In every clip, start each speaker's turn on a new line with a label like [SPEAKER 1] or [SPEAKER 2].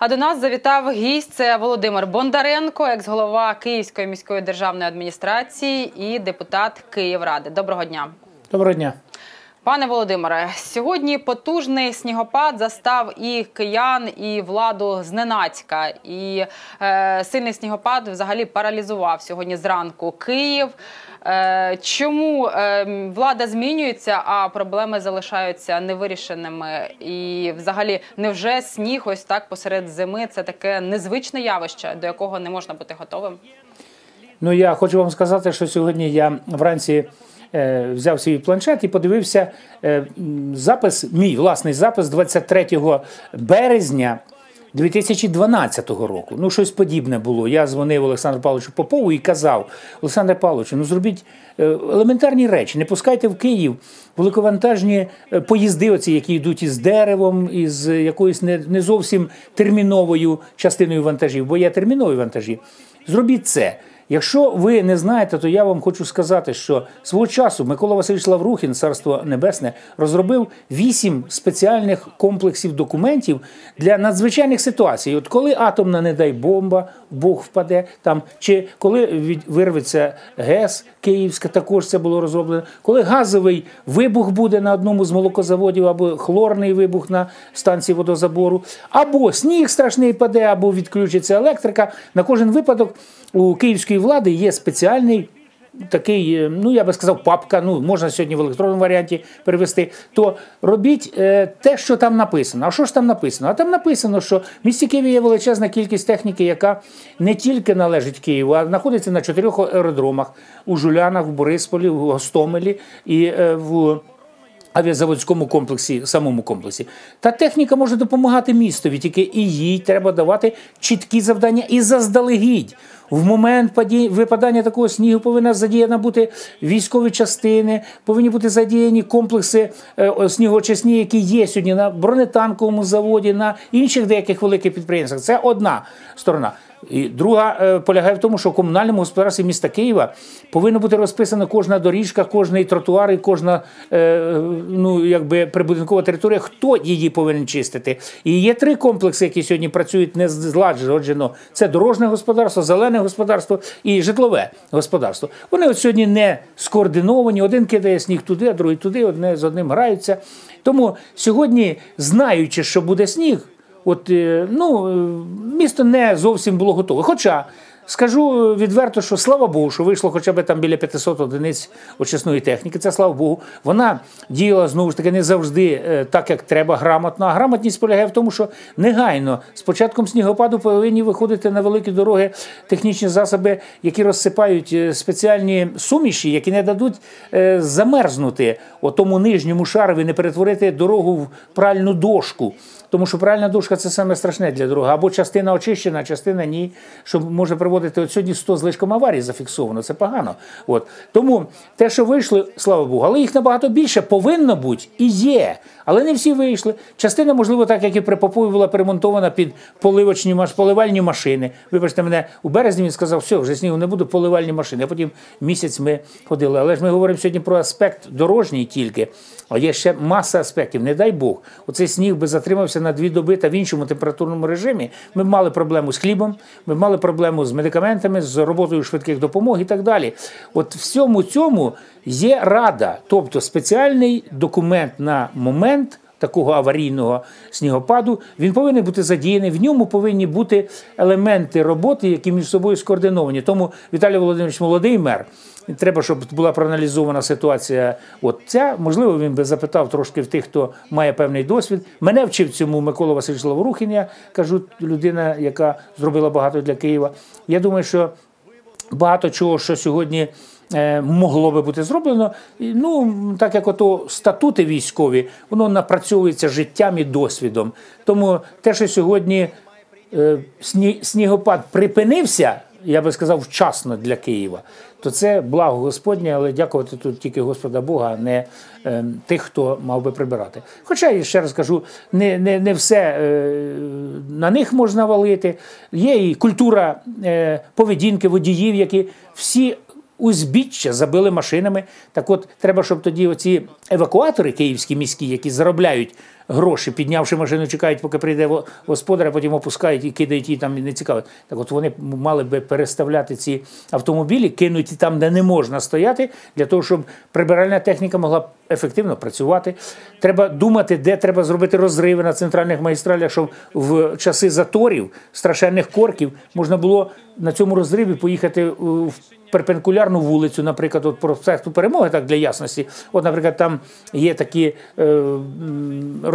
[SPEAKER 1] А до нас завітав гість це Володимир Бондаренко, екс-голова Київської міської державної адміністрації і депутат Київради. Доброго дня.
[SPEAKER 2] Доброго дня.
[SPEAKER 1] Пане Володимире, сьогодні потужний снігопад застав і киян, і владу зненацька. І е, сильний снігопад взагалі паралізував сьогодні зранку Київ. Е, чому е, влада змінюється, а проблеми залишаються невирішеними? І, взагалі, невже сніг ось так посеред зими це таке незвичне явище, до якого не можна бути готовим?
[SPEAKER 2] Ну я хочу вам сказати, що сьогодні я вранці. Е, взяв свій планшет і подивився запис, мій власний запис 23 березня 2012 року. Ну, щось подібне було. Я дзвонив Олександру Павловичу Попову і казав: Олександре Павловичу, ну зробіть е, елементарні речі, не пускайте в Київ великовантажні поїзди, оці, які йдуть із деревом, із якоюсь не, не зовсім терміновою частиною вантажів, бо є термінові вантажі. Зробіть це. Якщо ви не знаєте, то я вам хочу сказати, що свого часу Микола Васильович Лаврухін, царство небесне, розробив вісім спеціальних комплексів документів для надзвичайних ситуацій. От коли атомна, не дай бомба, Бог впаде там, чи коли вирветься ГЕС Київська, також це було розроблено. Коли газовий вибух буде на одному з молокозаводів, або хлорний вибух на станції водозабору, або сніг страшний паде, або відключиться електрика. На кожен випадок у київської влади є спеціальний. Такий, е, ну я би сказав, папка, ну можна сьогодні в електронному варіанті перевести, то робіть е, те, що там написано. А що ж там написано? А там написано, що в місті Києві є величезна кількість техніки, яка не тільки належить Києву, а знаходиться на чотирьох аеродромах у Жулянах, в Борисполі, в Гостомелі і е, в авіазаводському комплексі, самому комплексі. Та техніка може допомагати містові, тільки і їй треба давати чіткі завдання і заздалегідь. В момент випадання такого снігу повинна задіяна бути військові частини, повинні бути задіяні комплекси е, снігочисні, які є сьогодні на бронетанковому заводі, на інших деяких великих підприємствах. Це одна сторона. І друга е, полягає в тому, що в комунальному господарстві міста Києва повинна бути розписана кожна доріжка, кожний тротуар і кожна е, ну, якби прибудинкова територія, хто її повинен чистити. І є три комплекси, які сьогодні працюють не зладжено. Це дорожне господарство, зелене господарство і житлове господарство. Вони от сьогодні не скоординовані. Один кидає сніг туди, а другий туди, одне з одним граються. Тому сьогодні, знаючи, що буде сніг. От е, ну, е, місто не зовсім було готове. Хоча Скажу відверто, що слава Богу, що вийшло хоча б там біля 500 одиниць очисної техніки. Це слава Богу. Вона діяла знову ж таки не завжди е, так, як треба, грамотно. А грамотність полягає в тому, що негайно з початком снігопаду повинні виходити на великі дороги технічні засоби, які розсипають е, спеціальні суміші, які не дадуть е, замерзнути тому нижньому шарові, не перетворити дорогу в пральну дошку. Тому що пральна дошка це саме страшне для дороги. Або частина очищена, частина ні, що може приводити проводити от сьогодні 100 з лишком аварій зафіксовано, це погано. От. Тому те, що вийшли, слава Богу, але їх набагато більше повинно бути і є. Але не всі вийшли. Частина, можливо, так як і при Попові була перемонтована під поливочні поливальні машини. Вибачте, мене у березні він сказав, все, вже снігу не буде поливальні машини. А потім місяць ми ходили. Але ж ми говоримо сьогодні про аспект дорожній тільки. А є ще маса аспектів. Не дай Бог. Оцей сніг би затримався на дві доби та в іншому температурному режимі. Ми б мали проблему з хлібом, ми мали проблему з медикаментами, з роботою швидких допомог і так далі. От всьому цьому є рада, тобто спеціальний документ на момент. Такого аварійного снігопаду він повинен бути задіяний. В ньому повинні бути елементи роботи, які між собою скоординовані. Тому Віталій Володимирович молодий мер. Треба, щоб була проаналізована ситуація. От ця можливо, він би запитав трошки в тих, хто має певний досвід. Мене вчив цьому Микола Васильович Лаврухін, я кажу, людина, яка зробила багато для Києва. Я думаю, що багато чого, що сьогодні. Е, могло би бути зроблено, ну так як ото статути військові, воно напрацьовується життям і досвідом. Тому те, що сьогодні е, снігопад припинився, я би сказав, вчасно для Києва, то це благо Господнє, але дякувати тут тільки Господа Бога, а не е, тих, хто мав би прибирати. Хоча я ще раз кажу, не не, не все на них можна валити. Є і культура поведінки водіїв, які всі. Узбіччя забили машинами. Так от треба, щоб тоді оці евакуатори київські міські, які заробляють гроші, піднявши машину, чекають, поки прийде господар, а потім опускають і кидають її там і не цікаво. Так от вони мали би переставляти ці автомобілі, кинуті там, де не можна стояти, для того, щоб прибиральна техніка могла ефективно працювати. Треба думати, де треба зробити розриви на центральних магістралях, щоб в часи заторів, страшенних корків можна було на цьому розриві поїхати в перпендикулярну вулицю, наприклад, от проспекту перемоги, так для ясності. От, наприклад, там є такі е,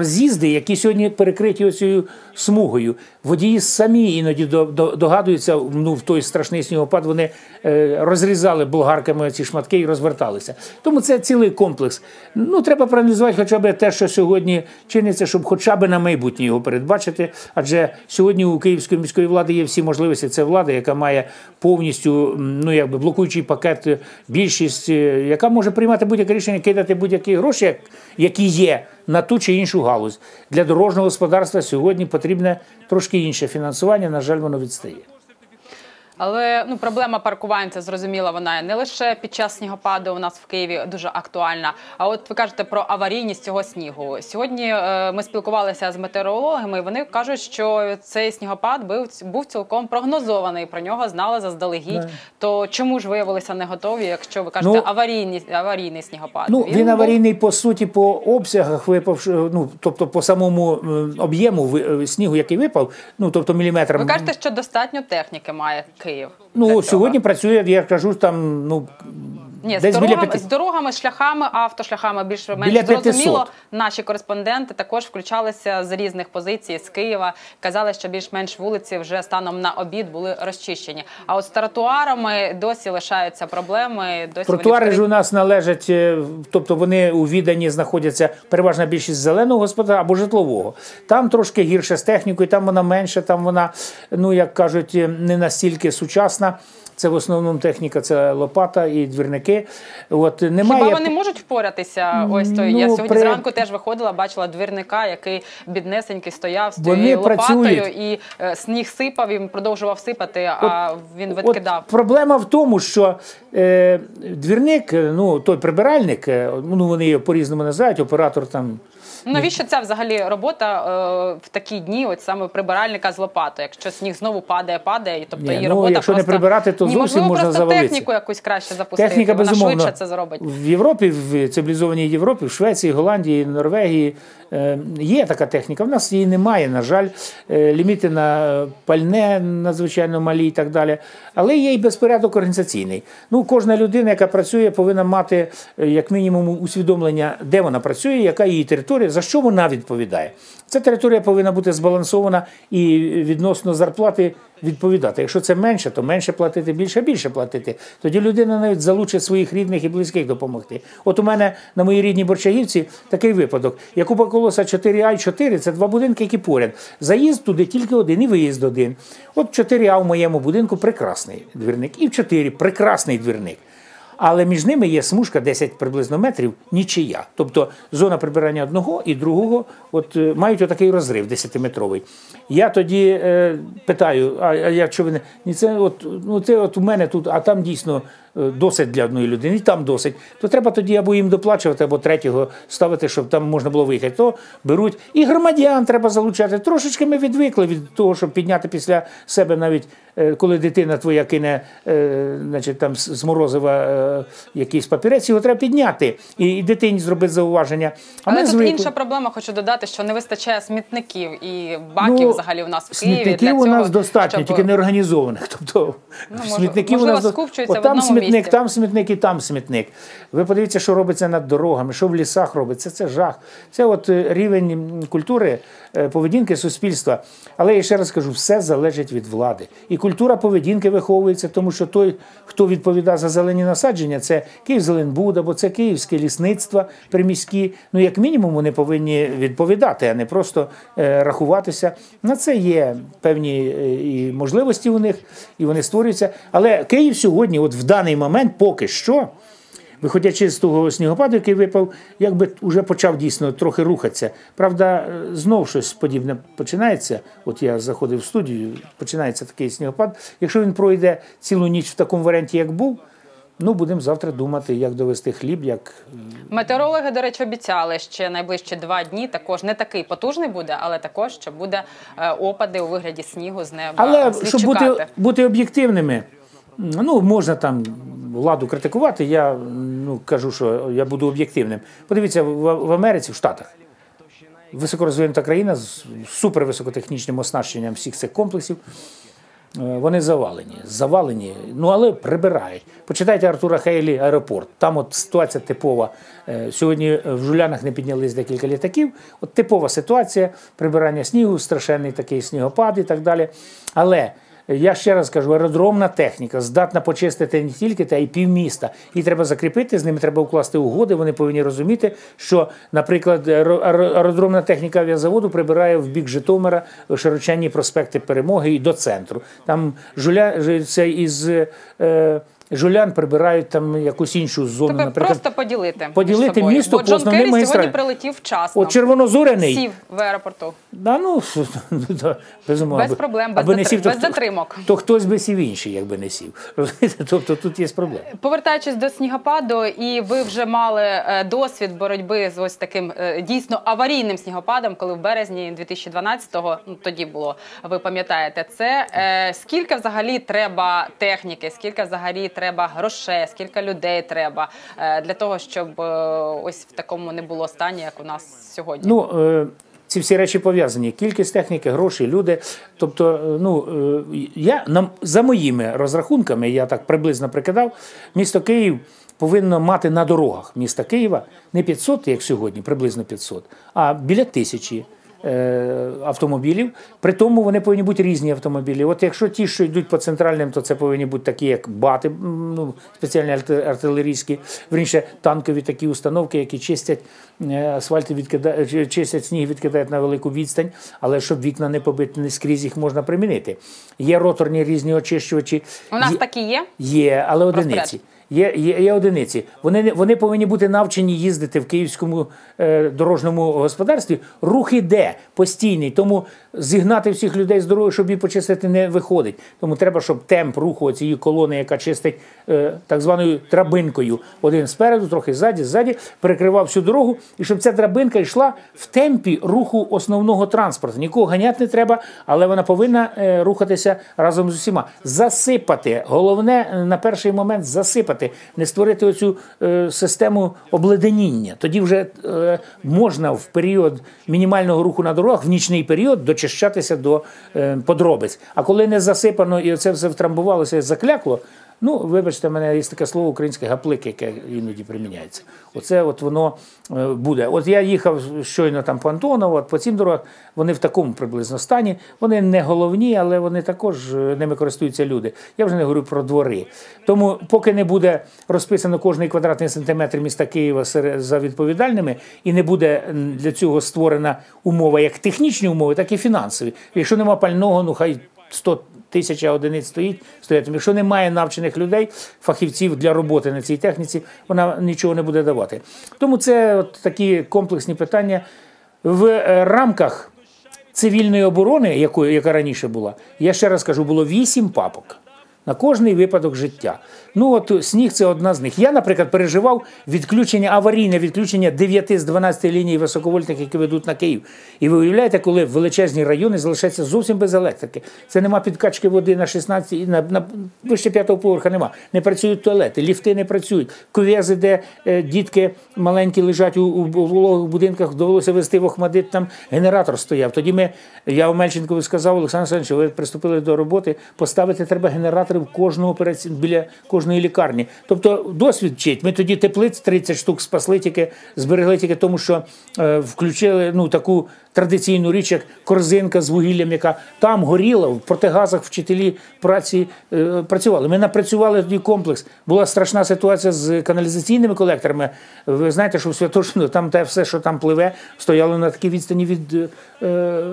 [SPEAKER 2] роз'їзди, які сьогодні перекриті оцією смугою. Водії самі іноді до- до- догадуються, ну в той страшний снігопад вони е, розрізали болгарками ці шматки і розверталися. Тому це цілий комплекс. Ну треба проаналізувати хоча б те, що сьогодні чиниться, щоб хоча б на майбутнє його передбачити. Адже сьогодні у Київської міської влади є всі можливості. Це влада, яка має повністю ну якби блокуючий пакет, е, більшість, е, яка може приймати будь-яке рішення, кидати будь-які гроші, як- які є на ту чи іншу галузь. Для дорожнього господарства сьогодні потрібне трошки інше фінансування. На жаль, воно відстає.
[SPEAKER 1] Але ну проблема паркувань це зрозуміло. Вона не лише під час снігопаду у нас в Києві дуже актуальна. А от ви кажете про аварійність цього снігу. Сьогодні е, ми спілкувалися з метеорологами. і Вони кажуть, що цей снігопад був був цілком прогнозований. Про нього знали заздалегідь.
[SPEAKER 2] Да.
[SPEAKER 1] То чому ж виявилися не готові, якщо ви кажете
[SPEAKER 2] Ну,
[SPEAKER 1] аварійний, аварійний снігопад?
[SPEAKER 2] Ну, він,
[SPEAKER 1] був-
[SPEAKER 2] аварійний по суті по обсягах випавши, ну тобто по самому об'єму ви- е, снігу, який випав, ну тобто міліметрам.
[SPEAKER 1] Ви кажете, що достатньо техніки має Київ. Для
[SPEAKER 2] ну сьогодні працює, я кажу, там ну
[SPEAKER 1] Ні, з
[SPEAKER 2] десь біля
[SPEAKER 1] дорогами,
[SPEAKER 2] п'яти.
[SPEAKER 1] з дорогами, шляхами, автошляхами більш-менш
[SPEAKER 2] Біля 500.
[SPEAKER 1] зрозуміло. Наші кореспонденти також включалися з різних позицій з Києва. Казали, що більш-менш вулиці вже станом на обід були розчищені. А от з тротуарами досі лишаються проблеми. Досі
[SPEAKER 2] Тротуари ж у нас належать, е, тобто вони у відданні знаходяться переважна більшість зеленого господарства або житлового. Там трошки гірше з технікою, там вона менше, там вона, ну як кажуть, е, не настільки сучасна. Це в основному техніка, це лопата і двірники. От немає
[SPEAKER 1] Хіба вони можуть впоратися? Ось то я
[SPEAKER 2] Ну,
[SPEAKER 1] сьогодні
[SPEAKER 2] при-
[SPEAKER 1] зранку теж виходила, бачила двірника, який біднесенький стояв з
[SPEAKER 2] тою
[SPEAKER 1] тією лопатою
[SPEAKER 2] працюють.
[SPEAKER 1] і е, сніг сипав, і продовжував сипати, а він
[SPEAKER 2] От проблема в тому, що е, двірник, е, ну той прибиральник, е, ну вони його по-різному називають, оператор там.
[SPEAKER 1] Ну, навіщо ця взагалі робота е, в такі дні, от саме прибиральника з лопатою? Якщо сніг знову падає, падає, і тобто
[SPEAKER 2] Ні,
[SPEAKER 1] її
[SPEAKER 2] ну,
[SPEAKER 1] робота
[SPEAKER 2] якщо не прибирати, то
[SPEAKER 1] Ні,
[SPEAKER 2] зовсім
[SPEAKER 1] можливо,
[SPEAKER 2] можна
[SPEAKER 1] просто
[SPEAKER 2] завалитися.
[SPEAKER 1] техніку якусь краще запустити.
[SPEAKER 2] Техніка
[SPEAKER 1] Вона
[SPEAKER 2] безумовно.
[SPEAKER 1] швидше це зробить.
[SPEAKER 2] В Європі, в цивілізованій Європі, в Швеції, Голландії, Норвегії е, є така техніка. В нас її немає, на жаль. Е, Ліміти на пальне надзвичайно малі і так далі. Але є і безпорядок організаційний. Ну, кожна людина, яка працює, повинна мати е, як мінімум усвідомлення, де вона працює, яка її територія, за що вона відповідає. Ця територія повинна бути збалансована і відносно зарплати відповідати. Якщо це менше, то менше платити, більше більше платити. Тоді людина навіть залучить своїх рідних і близьких допомогти. От у мене на моїй рідній Борчагівці такий випадок. Я купив колоса 4А і 4, це два будинки, які поряд. Заїзд туди тільки один і виїзд один. От 4А в моєму будинку прекрасний двірник, і в 4 прекрасний двірник. Але між ними є смужка 10 приблизно метрів, нічия. Тобто зона прибирання одного і другого от, е, мають отакий розрив 10-метровий. Я тоді е, питаю: а, а якщо ви не це от, ну, це от у мене тут, а там дійсно досить для одної людини, і там досить, то треба тоді або їм доплачувати, або третього ставити, щоб там можна було виїхати. То беруть. І громадян треба залучати. Трошечки ми відвикли від того, щоб підняти після себе навіть е, коли дитина твоя кине е, значить, там з морозива е, якийсь папірець, його треба підняти і, дитині зробити зауваження. А
[SPEAKER 1] Але
[SPEAKER 2] ми
[SPEAKER 1] тут
[SPEAKER 2] звикли.
[SPEAKER 1] інша проблема, хочу додати, що не вистачає смітників і баків взагалі у нас в Києві.
[SPEAKER 2] Смітників
[SPEAKER 1] для
[SPEAKER 2] у нас достатньо,
[SPEAKER 1] щоб-
[SPEAKER 2] тільки не організованих. Тобто
[SPEAKER 1] Ну,
[SPEAKER 2] смітників
[SPEAKER 1] можливо,
[SPEAKER 2] у нас
[SPEAKER 1] скупчуються
[SPEAKER 2] От
[SPEAKER 1] в одному
[SPEAKER 2] смітник, там смітник і там смітник. Ви подивіться, що робиться над дорогами, що в лісах робиться. Це жах. Це от е, рівень культури, е, поведінки суспільства. Але я ще раз кажу, все залежить від влади. І культура поведінки виховується, тому що той, хто відповідає за зелені насадження, це Київзеленбуд або це Київське лісництво приміські. Ну, як мінімум, вони повинні відповідати, а не просто е, рахуватися. На це є певні і можливості у них, і вони створюються. Але Київ сьогодні, от в даний момент, поки що. Виходячи з того снігопаду, який випав, якби вже почав дійсно трохи рухатися. Правда, е, знов щось подібне починається. От я заходив в студію, починається такий снігопад. Якщо він пройде цілу ніч в такому варіанті, як був, Ну, будемо завтра думати, як довести хліб, як
[SPEAKER 1] Метеорологи, до речі, обіцяли ще найближчі два дні. Також не такий потужний буде, але також що буде е, опади у вигляді снігу з неба.
[SPEAKER 2] Але
[SPEAKER 1] Слід
[SPEAKER 2] щоб
[SPEAKER 1] чекати.
[SPEAKER 2] бути, бути об'єктивними, ну можна там владу критикувати. Я ну кажу, що я буду об'єктивним. Подивіться, в, Америці, в Штатах. Високорозвинута країна з супервисокотехнічним оснащенням всіх цих комплексів. Е, Вони завалені, завалені, ну але прибирають. Почитайте Артура Хейлі аеропорт. Там от ситуація типова. Е, Сьогодні в Жулянах не піднялись декілька літаків. От типова ситуація прибирання снігу, страшенний такий снігопад і так далі. Але я ще раз кажу, аеродромна техніка здатна почистити не тільки та й півміста. Її треба закріпити, з ними треба укласти угоди. Вони повинні розуміти, що, наприклад, аеро- аеро- аеродромна техніка авіазаводу прибирає в бік Житомира широченні проспекти Перемоги і до центру. Там жуля це із е, жулян прибирають там якусь іншу зону.
[SPEAKER 1] Тобто
[SPEAKER 2] наприклад,
[SPEAKER 1] просто поділити
[SPEAKER 2] поділити
[SPEAKER 1] собою.
[SPEAKER 2] місто
[SPEAKER 1] Бо
[SPEAKER 2] по основним
[SPEAKER 1] Керрі сьогодні прилетів вчасно.
[SPEAKER 2] От червонозорений.
[SPEAKER 1] Сів в аеропорту.
[SPEAKER 2] Да, ну, ну, да, безумовно.
[SPEAKER 1] Без проблем, без
[SPEAKER 2] аби не сів, то
[SPEAKER 1] без
[SPEAKER 2] хто-
[SPEAKER 1] затримок.
[SPEAKER 2] То хтось би сів інший, якби не сів. Розумієте? Тобто тут є проблема.
[SPEAKER 1] Повертаючись до снігопаду, і ви вже мали е, досвід боротьби з ось таким е, дійсно аварійним снігопадом, коли в березні 2012-го, ну тоді було, ви пам'ятаєте це. Е, Скільки взагалі треба техніки, скільки взагалі треба грошей, скільки людей треба е, для того, щоб е, ось в такому не було стані, як у нас сьогодні?
[SPEAKER 2] Ну, е, ці всі речі пов'язані. Кількість техніки, гроші, люди. Тобто, ну, я, нам, за моїми розрахунками, я так приблизно прикидав, місто Київ повинно мати на дорогах міста Києва не 500, як сьогодні, приблизно 500, а біля тисячі. Е, Автомобілів, при тому вони повинні бути різні автомобілі. От якщо ті, що йдуть по центральним, то це повинні бути такі, як бати, ну спеціальні арти- артилерійські, верніше танкові такі установки, які чистять е, асфальт, відкидають, чистять сніг, відкидають на велику відстань, але щоб вікна не побити, не скрізь їх можна примінити. Є роторні різні очищувачі.
[SPEAKER 1] У нас
[SPEAKER 2] є,
[SPEAKER 1] такі є.
[SPEAKER 2] є, але одиниці. Є, є, є одиниці. Вони, вони повинні бути навчені їздити в київському е, дорожньому господарстві. Рух іде постійний, тому зігнати всіх людей з дороги, щоб її почистити, не виходить. Тому треба, щоб темп руху цієї колони, яка чистить е, так званою драбинкою, один спереду, трохи ззаді, ззаді, перекривав всю дорогу, і щоб ця драбинка йшла в темпі руху основного транспорту. Нікого ганяти не треба, але вона повинна е, рухатися разом з усіма. Засипати. Головне е, на перший момент засипати, не створити оцю е, систему обледеніння. Тоді вже е, можна в період мінімального руху на дорогах, в нічний період, дочищатися до е, подробиць. А коли не засипано і це все втрамбувалося заклякло. Ну, вибачте, мене є таке слово українське гаплик, яке іноді приміняється. Оце от воно е, буде. От я їхав щойно там по Антонову, от по цим дорогах, вони в такому приблизно стані. Вони не головні, але вони також е, ними користуються люди. Я вже не говорю про двори. Тому, поки не буде розписано кожний квадратний сантиметр міста Києва за відповідальними, і не буде для цього створена умова як технічні умови, так і фінансові. Якщо нема пального, ну хай 100 тисяч одиниць стоїть, стоять. Якщо немає навчених людей, фахівців для роботи на цій техніці, вона нічого не буде давати. Тому це от такі комплексні питання в е, рамках цивільної оборони, яка раніше була. Я ще раз кажу, було вісім папок. На кожний випадок життя. Ну от сніг це одна з них. Я, наприклад, переживав відключення, аварійне відключення 9 з 12 ліній високовольтних, які ведуть на Київ. І ви уявляєте, коли величезні райони залишаються зовсім без електрики. Це нема підкачки води на 16, і на, на вище п'ятого поверха нема. Не працюють туалети, ліфти не працюють. Кув'язи, де е, дітки маленькі лежать у, у вологих будинках, довелося вести в Охмадит, там генератор стояв. Тоді ми, я у Мельченкові сказав, Олександр Олександрович, ви приступили до роботи, поставити треба генератори в кожну операці... біля кожної лікарні. Тобто досвід вчить. Ми тоді теплиць 30 штук спасли, тільки зберегли тільки тому, що е, включили ну, таку традиційну річ, як корзинка з вугіллям, яка там горіла, в протигазах вчителі праці е, працювали. Ми напрацювали тоді комплекс. Була страшна ситуація з каналізаційними колекторами. Ви знаєте, що в Святошину там те все, що там пливе, стояло на такій відстані від е,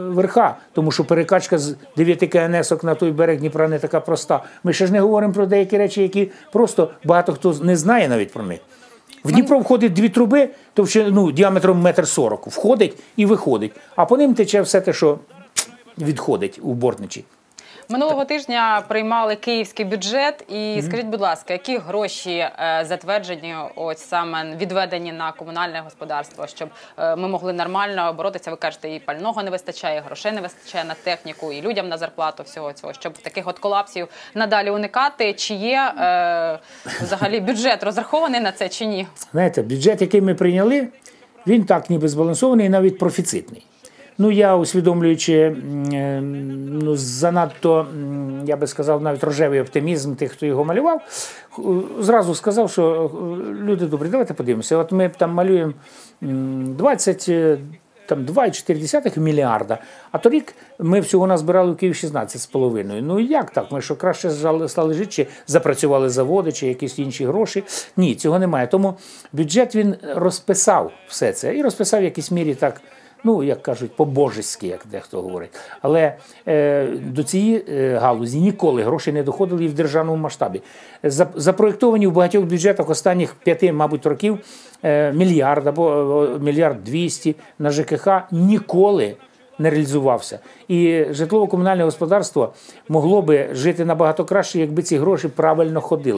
[SPEAKER 2] верха, тому що перекачка з 9 КНСок на той берег Дніпра не така проста. Ми ще ж не говоримо про деякі речі, які просто багато хто не знає навіть про них. В Дніпро входить дві труби, ну, діаметром метр сорок. Входить і виходить. А по ним тече все те, що відходить у бортничі.
[SPEAKER 1] Минулого тижня приймали київський бюджет. І скажіть, будь ласка, які гроші е, затверджені, ось саме відведені на комунальне господарство, щоб е, ми могли нормально боротися? Ви кажете, і пального не вистачає, і грошей не вистачає на техніку, і людям на зарплату всього цього, щоб таких от колапсів надалі уникати. Чи є е, взагалі бюджет розрахований на це чи ні?
[SPEAKER 2] Знаєте, бюджет, який ми прийняли, він так ніби збалансований, навіть профіцитний. Ну, я усвідомлюючи е, ну, занадто, я би сказав, навіть рожевий оптимізм тих, хто його малював, зразу сказав, що е, люди добрі, давайте подивимося. От ми там малюємо м, 20. е, Там 2,4 мільярда. А торік ми всього назбирали в Київ 16,5. Ну як так? Ми що краще стали жити, чи запрацювали заводи, чи якісь інші гроші? Ні, цього немає. Тому бюджет він розписав все це і розписав в якійсь мірі так. Ну, як кажуть, по-божеськи, як дехто говорить. Але е, до цієї е, галузі ніколи гроші не доходили і в державному масштабі. За- Запроєктовані в багатьох бюджетах останніх п'яти, мабуть, років е, мільярд або е, мільярд двісті на ЖКХ ніколи не реалізувався. І житлово-комунальне господарство могло би жити набагато краще, якби ці гроші правильно ходили.